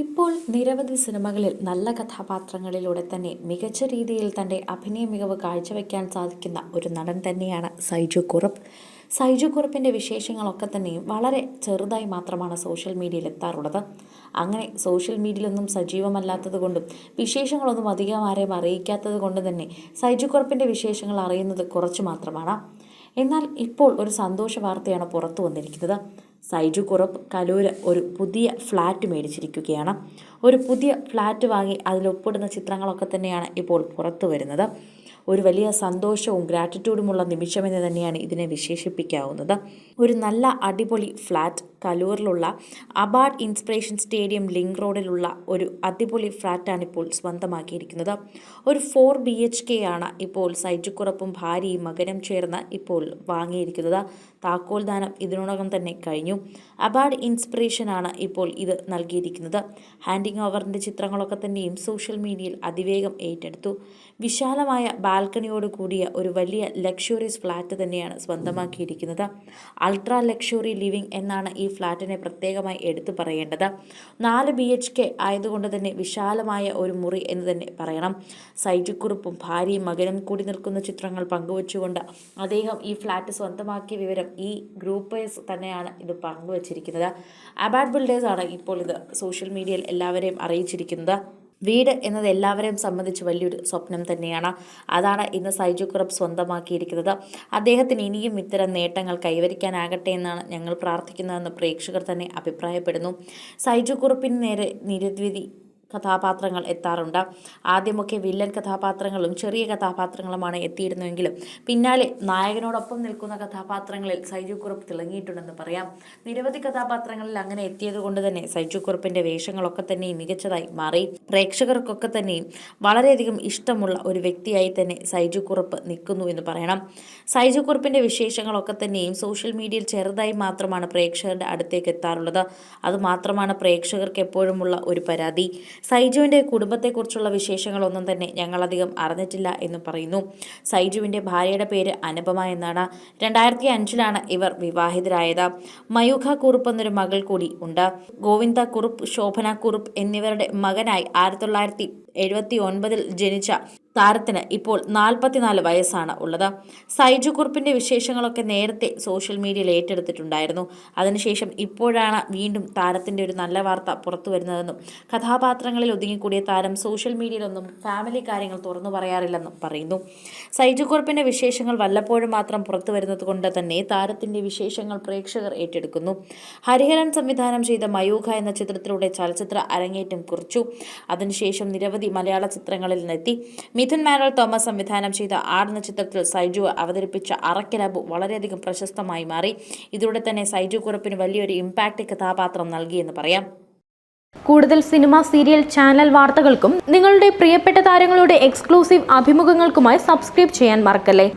ഇപ്പോൾ നിരവധി സിനിമകളിൽ നല്ല കഥാപാത്രങ്ങളിലൂടെ തന്നെ മികച്ച രീതിയിൽ തന്റെ അഭിനയ മികവ് കാഴ്ചവെക്കാൻ സാധിക്കുന്ന ഒരു നടൻ തന്നെയാണ് സൈജു കുറുപ്പ്. സൈജു കുറുപ്പിന്റെ വിശേഷങ്ങളൊക്കെ തന്നെയും വളരെ ചെറുതായി മാത്രമാണ് സോഷ്യൽ മീഡിയയിൽ എത്താറുള്ളത്. അങ്ങനെ സോഷ്യൽ മീഡിയയിലൊന്നും സജീവമല്ലാത്തത് കൊണ്ടും വിശേഷങ്ങളൊന്നും അധികം ആരെയും അറിയിക്കാത്തത് കൊണ്ട് തന്നെ സൈജു കുറുപ്പിന്റെ വിശേഷങ്ങൾ അറിയുന്നത് കുറച്ച് മാത്രമാണ്. എന്നാൽ ഇപ്പോൾ ഒരു സന്തോഷ വാർത്തയാണ് പുറത്തു വന്നിരിക്കുന്നത്. സൈജു കുറപ്പ് കലൂർ ഒരു പുതിയ ഫ്ലാറ്റ് മേടിച്ചിരിക്കുകയാണ്. ഒരു പുതിയ ഫ്ലാറ്റ് വാങ്ങി അതിൽ ഒപ്പിടുന്ന ചിത്രങ്ങളൊക്കെ തന്നെയാണ് ഇപ്പോൾ പുറത്തു വരുന്നത്. ഒരു വലിയ സന്തോഷവും ഗ്രാറ്റിറ്റ്യൂഡുമുള്ള നിമിഷമെന്ന് തന്നെയാണ് ഇതിനെ വിശേഷിപ്പിക്കാവുന്നത്. ഒരു നല്ല അടിപൊളി ഫ്ലാറ്റ് കലൂറിലുള്ള അബാഡ് ഇൻസ്പിറേഷൻ സ്റ്റേഡിയം ലിങ്ക് റോഡിലുള്ള ഒരു അടിപൊളി ഫ്ലാറ്റാണ് ഇപ്പോൾ സ്വന്തമാക്കിയിരിക്കുന്നത്. ഒരു ഫോർ ബി എച്ച് കെ ആണ് ഇപ്പോൾ സൈജുക്കുറപ്പും ഭാര്യയും മകനും ചേർന്ന് ഇപ്പോൾ വാങ്ങിയിരിക്കുന്നത്. താക്കോൽദാനം ഇതിനോടകം തന്നെ കഴിഞ്ഞു. അബാഡ് ഇൻസ്പിറേഷൻ ആണ് ഇപ്പോൾ ഇത് നൽകിയിരിക്കുന്നത്. ഹാൻഡിങ് ഓവറിന്റെ ചിത്രങ്ങളൊക്കെ തന്നെയും സോഷ്യൽ മീഡിയയിൽ അതിവേഗം ഏറ്റെടുത്തു. വിശാലമായ ബാൽക്കണിയോട് കൂടിയ ഒരു വലിയ ലക്ഷറിയസ് ഫ്ലാറ്റ് തന്നെയാണ് സ്വന്തമാക്കിയിരിക്കുന്നത്. അൾട്രാ ലക്ഷറി ലിവിംഗ് എന്നാണ് ഈ ഫ്ലാറ്റിനെ പ്രത്യേകമായി എടുത്തു പറയേണ്ടത്. നാല് ബി എച്ച് കെ ആയതുകൊണ്ട് തന്നെ വിശാലമായ ഒരു മുറി എന്ന് തന്നെ പറയണം. സൈജുക്കുറുപ്പും ഭാര്യയും മകനും കൂടി നിൽക്കുന്ന ചിത്രങ്ങൾ പങ്കുവച്ചുകൊണ്ട് അദ്ദേഹം ഈ ഫ്ലാറ്റ് സ്വന്തമാക്കിയ വിവരം ഈ ഗ്രൂപ്പേഴ്സ് തന്നെയാണ് ഇത് പങ്കുവച്ചിരിക്കുന്നത്. അബാഡ് ബിൽഡേഴ്സ് ആണ് ഇപ്പോൾ ഇത് സോഷ്യൽ മീഡിയയിൽ എല്ലാവരെയും അറിയിച്ചിരിക്കുന്നത്. വീട് എന്നത് എല്ലാവരെയും സംബന്ധിച്ച് വലിയൊരു സ്വപ്നം തന്നെയാണ്. അതാണ് ഇന്ന് സൈജു കുറപ്പ് സ്വന്തമാക്കിയിരിക്കുന്നത്. അദ്ദേഹത്തിന് ഇനിയും ഇത്തരം നേട്ടങ്ങൾ കൈവരിക്കാനാകട്ടെ എന്നാണ് ഞങ്ങൾ പ്രാർത്ഥിക്കുന്നതെന്ന് പ്രേക്ഷകർ തന്നെ അഭിപ്രായപ്പെടുന്നു. സൈജു കുറുപ്പിന് നേരെ നിരവധി കഥാപാത്രങ്ങൾ എത്താറുണ്ട്. ആദ്യമൊക്കെ വില്ലൻ കഥാപാത്രങ്ങളും ചെറിയ കഥാപാത്രങ്ങളുമാണ് എത്തിയിരുന്നുവെങ്കിലും പിന്നാലെ നായകനോടൊപ്പം നിൽക്കുന്ന കഥാപാത്രങ്ങളിൽ സൈജു കുറുപ്പ് തിളങ്ങിയിട്ടുണ്ടെന്ന് പറയാം. നിരവധി കഥാപാത്രങ്ങളിൽ അങ്ങനെ എത്തിയത് കൊണ്ട് തന്നെ സൈജു കുറുപ്പിന്റെ വേഷങ്ങളൊക്കെ തന്നെയും മികച്ചതായി മാറി. പ്രേക്ഷകർക്കൊക്കെ തന്നെയും വളരെയധികം ഇഷ്ടമുള്ള ഒരു വ്യക്തിയായി തന്നെ സൈജു കുറുപ്പ് നിൽക്കുന്നു എന്ന് പറയണം. സൈജു കുറുപ്പിന്റെ വിശേഷങ്ങളൊക്കെ തന്നെയും സോഷ്യൽ മീഡിയയിൽ ചെറുതായി മാത്രമാണ് പ്രേക്ഷകരുടെ അടുത്തേക്ക് എത്താറുള്ളത്. അതുമാത്രമാണ് പ്രേക്ഷകർക്ക് എപ്പോഴുമുള്ള ഒരു പരാതി. സൈജുവിന്റെ കുടുംബത്തെക്കുറിച്ചുള്ള വിശേഷങ്ങളൊന്നും തന്നെ ഞങ്ങളധികം അറിഞ്ഞിട്ടില്ല എന്ന് പറയുന്നു. സൈജുവിന്റെ ഭാര്യയുടെ പേര് അനുപമ എന്നാണ്. രണ്ടായിരത്തി അഞ്ചിലാണ് ഇവർ വിവാഹിതരായത്. മയൂഖ കുറുപ്പ് എന്നൊരു മകൾ കൂടി ഉണ്ട്. ഗോവിന്ദ കുറുപ്പ് ശോഭന കുറുപ്പ് എന്നിവരുടെ മകനായി ആയിരത്തി തൊള്ളായിരത്തി എഴുപത്തി ഒൻപതിൽ ജനിച്ച താരത്തിന് ഇപ്പോൾ നാൽപ്പത്തിനാല് വയസ്സാണ് ഉള്ളത്. സൈജു കുറുപ്പിന്റെ വിശേഷങ്ങളൊക്കെ നേരത്തെ സോഷ്യൽ മീഡിയയിൽ ഏറ്റെടുത്തിട്ടുണ്ടായിരുന്നു. അതിനുശേഷം ഇപ്പോഴാണ് വീണ്ടും താരത്തിന്റെ ഒരു നല്ല വാർത്ത പുറത്തു വരുന്നതെന്നും കഥാപാത്രങ്ങളിൽ ഒതുങ്ങിക്കൂടിയ താരം സോഷ്യൽ മീഡിയയിലൊന്നും ഫാമിലി കാര്യങ്ങൾ തുറന്നു പറയാറില്ലെന്നും പറയുന്നു. സൈജു കുറുപ്പിന്റെ വിശേഷങ്ങൾ വല്ലപ്പോഴും മാത്രം പുറത്തു വരുന്നത് കൊണ്ട് തന്നെ താരത്തിന്റെ വിശേഷങ്ങൾ പ്രേക്ഷകർ ഏറ്റെടുക്കുന്നു. ഹരിഹരൻ സംവിധാനം ചെയ്ത മയൂഖ എന്ന ചിത്രത്തിലൂടെ ചലച്ചിത്ര അരങ്ങേറ്റം കുറിച്ചു. അതിനുശേഷം നിരവധി മലയാള ചിത്രങ്ങളിൽ നിന്നെത്തി. മിഥുൻ മാനുവൽ തോമസ് സംവിധാനം ചെയ്ത ആടുന്ന ചിത്രത്തിൽ സൈജു അവതരിപ്പിച്ച അറക്കലബു വളരെയധികം പ്രശസ്തമായി മാറി. ഇതിലൂടെ തന്നെ സൈജു കുറുപ്പിന് വലിയൊരു ഇമ്പാക്റ്റ് കഥാപാത്രം നൽകിയെന്ന് പറയാം. കൂടുതൽ സിനിമ സീരിയൽ ചാനൽ വാർത്തകൾക്കും നിങ്ങളുടെ പ്രിയപ്പെട്ട താരങ്ങളുടെ എക്സ്ക്ലൂസീവ് അഭിമുഖങ്ങൾക്കുമായി സബ്സ്ക്രൈബ് ചെയ്യാൻ മറക്കല്ലേ?